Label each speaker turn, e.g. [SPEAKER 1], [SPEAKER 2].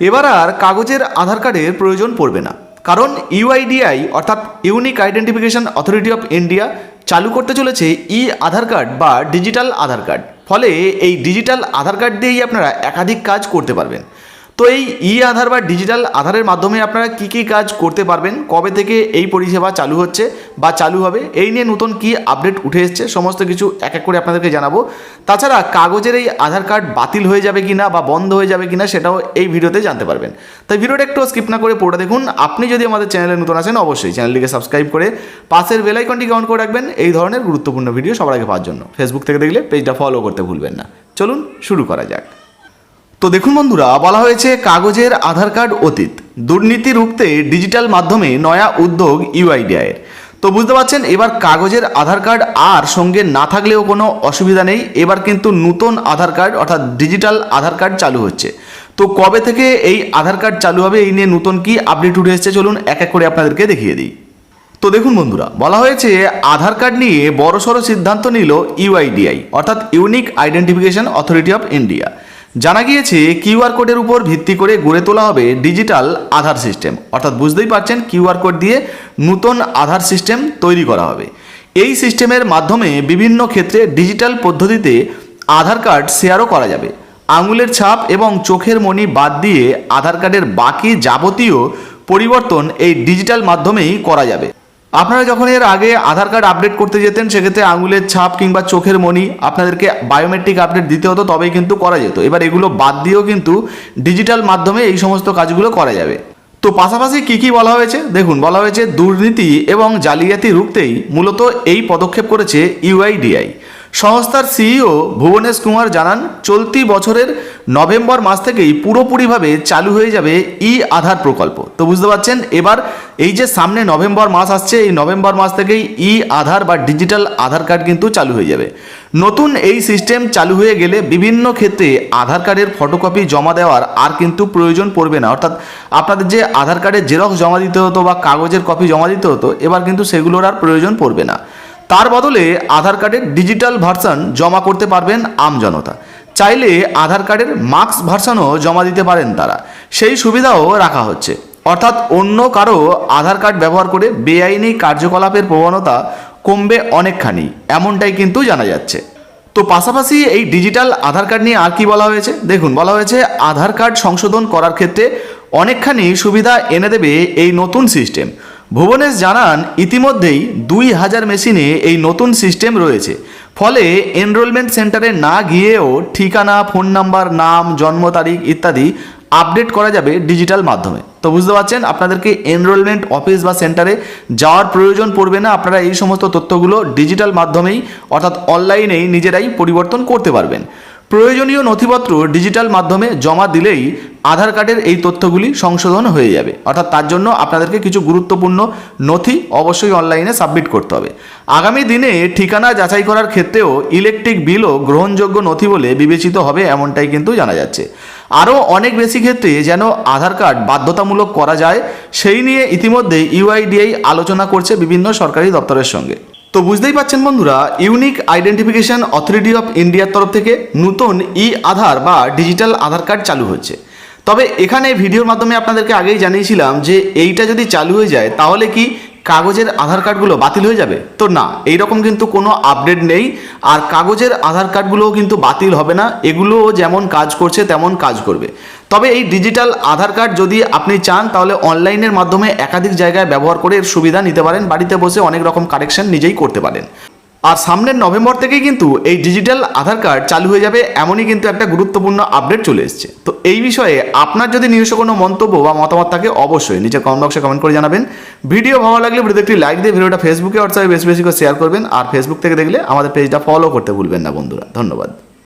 [SPEAKER 1] এবার আর কাগজের আধার কার্ডের প্রয়োজন পড়বে না। কারণ ইউআইডিআই, অর্থাৎ unique identification authority of India, চালু করতে চলেছে ই আধার কার্ড বা ডিজিটাল আধার কার্ড। ফলে এই ডিজিটাল আধার কার্ড দিয়েই আপনারা একাধিক কাজ করতে পারবেন। তো এই ই আধার বা ডিজিটাল আধারের মাধ্যমে আপনারা কি কি কাজ করতে পারবেন? কবে থেকে এই পরিষেবা চালু হচ্ছে বা চালু হবে? এই নিয়ে নতুন কি আপডেট উঠে এসছে? সমস্ত কিছু এক এক করে আপনাদেরকে জানাব। তাছাড়া কাগজের এই আধার কার্ড বাতিল হয়ে যাবে কিনা বা বন্ধ হয়ে যাবে কিনা সেটাও এই ভিডিওতে জানতে পারবেন। তাই ভিডিওটা একটু স্কিপ না করে পড়ে দেখুন। আপনি যদি আমাদের চ্যানেলে নতুন আছেন অবশ্যই চ্যানেলটিকে সাবস্ক্রাইব করে পাশের বেল আইকনটিকে অন করে রাখবেন এই ধরনের গুরুত্বপূর্ণ ভিডিও সবার আগে পাওয়ার জন্য। ফেসবুক থেকে দেখলে পেজটা ফলো করতে ভুলবেন না। চলুন শুরু করা যাক। তো দেখুন বন্ধুরা, বলা হয়েছে কাগজের আধার কার্ড অতীত। দুর্নীতি রুখতে ডিজিটাল মাধ্যমে নয়া উদ্যোগ ইউআইডিআইয়ের তো বুঝতে পারছেন, এবার কাগজের আধার কার্ড আর সঙ্গে না থাকলেও কোনো অসুবিধা নেই। এবার কিন্তু নতুন আধার কার্ড, অর্থাৎ ডিজিটাল আধার কার্ড চালু হচ্ছে। তো কবে থেকে এই আধার কার্ড চালু হবে, এই নিয়ে নতুন কি আপডেট উঠে এসছে, চলুন এক এক করে আপনাদেরকে দেখিয়ে দিই। তো দেখুন বন্ধুরা, বলা হয়েছে আধার কার্ড নিয়ে বড়সড় সিদ্ধান্ত নিল ইউআইডিআই, অর্থাৎ unique identification authority of India. জানা গিয়েছে কিউআর কোডের উপর ভিত্তি করে গড়ে তোলা হবে ডিজিটাল আধার সিস্টেম। অর্থাৎ বুঝতেই পারছেন কিউআর কোড দিয়ে নতুন আধার সিস্টেম তৈরি করা হবে। এই সিস্টেমের মাধ্যমে বিভিন্ন ক্ষেত্রে ডিজিটাল পদ্ধতিতে আধার কার্ড শেয়ারও করা যাবে। আঙুলের ছাপ এবং চোখের মণি বাদ দিয়ে আধার কার্ডের বাকি যাবতীয় পরিবর্তন এই ডিজিটাল মাধ্যমেই করা যাবে। আপনারা যখন এর আগে আধার কার্ড আপডেট করতে যেতেন, সেক্ষেত্রে আঙুলের ছাপ কিংবা চোখের মণি আপনাদেরকে বায়োমেট্রিক আপডেট দিতে হতো, তবেই কিন্তু করা যেত। এবার এগুলো বাদ দিয়েও কিন্তু ডিজিটাল মাধ্যমে এই সমস্ত কাজগুলো করা যাবে। তো পাশাপাশি কি কি বলা হয়েছে? দেখুন, বলা হয়েছে দুর্নীতি এবং জালিয়াতি রুখতেই মূলত এই পদক্ষেপ করেছে ইউআইডিআই। সংস্থার সিইও ভুবনেশ কুমার জানান, চলতি বছরের নভেম্বর মাস থেকেই পুরোপুরিভাবে চালু হয়ে যাবে ই আধার প্রকল্প। তো বুঝতে পারছেন? এবার এই যে সামনে নভেম্বর মাস আসছে, এই নভেম্বর মাস থেকেই ই আধার বা ডিজিটাল আধার কার্ড কিন্তু চালু হয়ে যাবে। নতুন এই সিস্টেম চালু হয়ে গেলে বিভিন্ন ক্ষেত্রে আধার কার্ডের ফটোকপি জমা দেওয়ার আর কিন্তু প্রয়োজন পড়বে না। অর্থাৎ আপনাদের যে আধার কার্ডের জেরক্স জমা দিতে হতো বা কাগজের কপি জমা দিতে হতো, এবার কিন্তু সেগুলোর আর প্রয়োজন পড়বে না। তার বদলে আধার কার্ডের ডিজিটাল ভার্সন জমা করতে পারবেন আমজনতা চাইলে আধার কার্ডের মার্কস ভার্সনও জমা দিতে পারেন তারা। সেই সুবিধাও রাখা হচ্ছে। অর্থাৎ অন্য কারও আধার কার্ড ব্যবহার করে বেআইনি কার্যকলাপের প্রবণতা কমবে অনেকখানি, এমনটাই কিন্তু জানা যাচ্ছে। তো পাশাপাশি এই ডিজিটাল আধার কার্ড নিয়ে আর কি বলা হয়েছে? দেখুন, বলা হয়েছে আধার কার্ড সংশোধন করার ক্ষেত্রে অনেকখানি সুবিধা এনে দেবে এই নতুন সিস্টেম। ভুবনেশ জানান, ইতিমধ্যেই দুই হাজার মেশিনে এই নতুন সিস্টেম রয়েছে। ফলে এনরোলমেন্ট সেন্টারে না গিয়েও ঠিকানা ফোন নাম্বার নাম, জন্ম তারিখ ইত্যাদি আপডেট করা যাবে ডিজিটাল মাধ্যমে। তো বুঝতে পারছেন, আপনাদেরকে এনরোলমেন্ট অফিস বা সেন্টারে যাওয়ার প্রয়োজন পড়বে না। আপনারা এই সমস্ত তথ্যগুলো ডিজিটাল মাধ্যমেই, অর্থাৎ অনলাইনেই নিজেরাই পরিবর্তন করতে পারবেন। প্রয়োজনীয় নথিপত্র ডিজিটাল মাধ্যমে জমা দিলেই আধার কার্ডের এই তথ্যগুলি সংশোধন হয়ে যাবে। অর্থাৎ তার জন্য আপনাদেরকে কিছু গুরুত্বপূর্ণ নথি অবশ্যই অনলাইনে সাবমিট করতে হবে। আগামী দিনে ঠিকানা যাচাই করার ক্ষেত্রেও ইলেকট্রিক বিলও গ্রহণযোগ্য নথি বলে বিবেচিত হবে এমনটাই কিন্তু জানা যাচ্ছে। আরও অনেক বেশি ক্ষেত্রে যেন আধার কার্ড বাধ্যতামূলক করা যায়, সেই নিয়ে ইতিমধ্যে ইউআইডিআই আলোচনা করছে বিভিন্ন সরকারি দপ্তরের সঙ্গে। তো বুঝতেই পাচ্ছেন বন্ধুরা ইউনিক আইডেন্টিফিকেশন অথরিটি অফ ইন্ডিয়ার তরফ থেকে নতুন ই আধার বা ডিজিটাল আধার কার্ড চালু হচ্ছে তবে এখানে ভিডিওর মাধ্যমে আপনাদেরকে আগেই জানিয়েছিলাম যে এইটা যদি চালু হয়ে যায়, তাহলে কি কাগজের আধার কার্ডগুলো বাতিল হয়ে যাবে? তো না এই রকম কিন্তু কোনো আপডেট নেই। আর কাগজের আধার কার্ডগুলোও কিন্তু বাতিল হবে না। এগুলোও যেমন কাজ করছে, তেমন কাজ করবে। তবে এই ডিজিটাল আধার কার্ড যদি আপনি চান, তাহলে অনলাইনের মাধ্যমে একাধিক জায়গায় ব্যবহার করে এর সুবিধা নিতে পারেন। বাড়িতে বসে অনেক রকম কারেকশন নিজেই করতে পারেন। আর সামনের নভেম্বর থেকেই কিন্তু এই ডিজিটাল আধার কার্ড চালু হয়ে যাবে এমনই কিন্তু একটা গুরুত্বপূর্ণ আপডেট চলে এসছে। তো এই বিষয়ে আপনার যদি নিজস্ব কোনো মন্তব্য বা মতামত থাকে অবশ্যই নিচে কমেন্ট বক্সে কমেন্ট করে জানাবেন। ভিডিও ভালো লাগলে ভিডিও একটি লাইক দিয়ে ভিডিওটা ফেসবুকে হোয়াটসঅ্যাপে বেশি বেশি করে শেয়ার করবেন। আর ফেসবুক থেকে দেখলে আমাদের পেজটা ফলো করতে ভুলবেন না বন্ধুরা। ধন্যবাদ।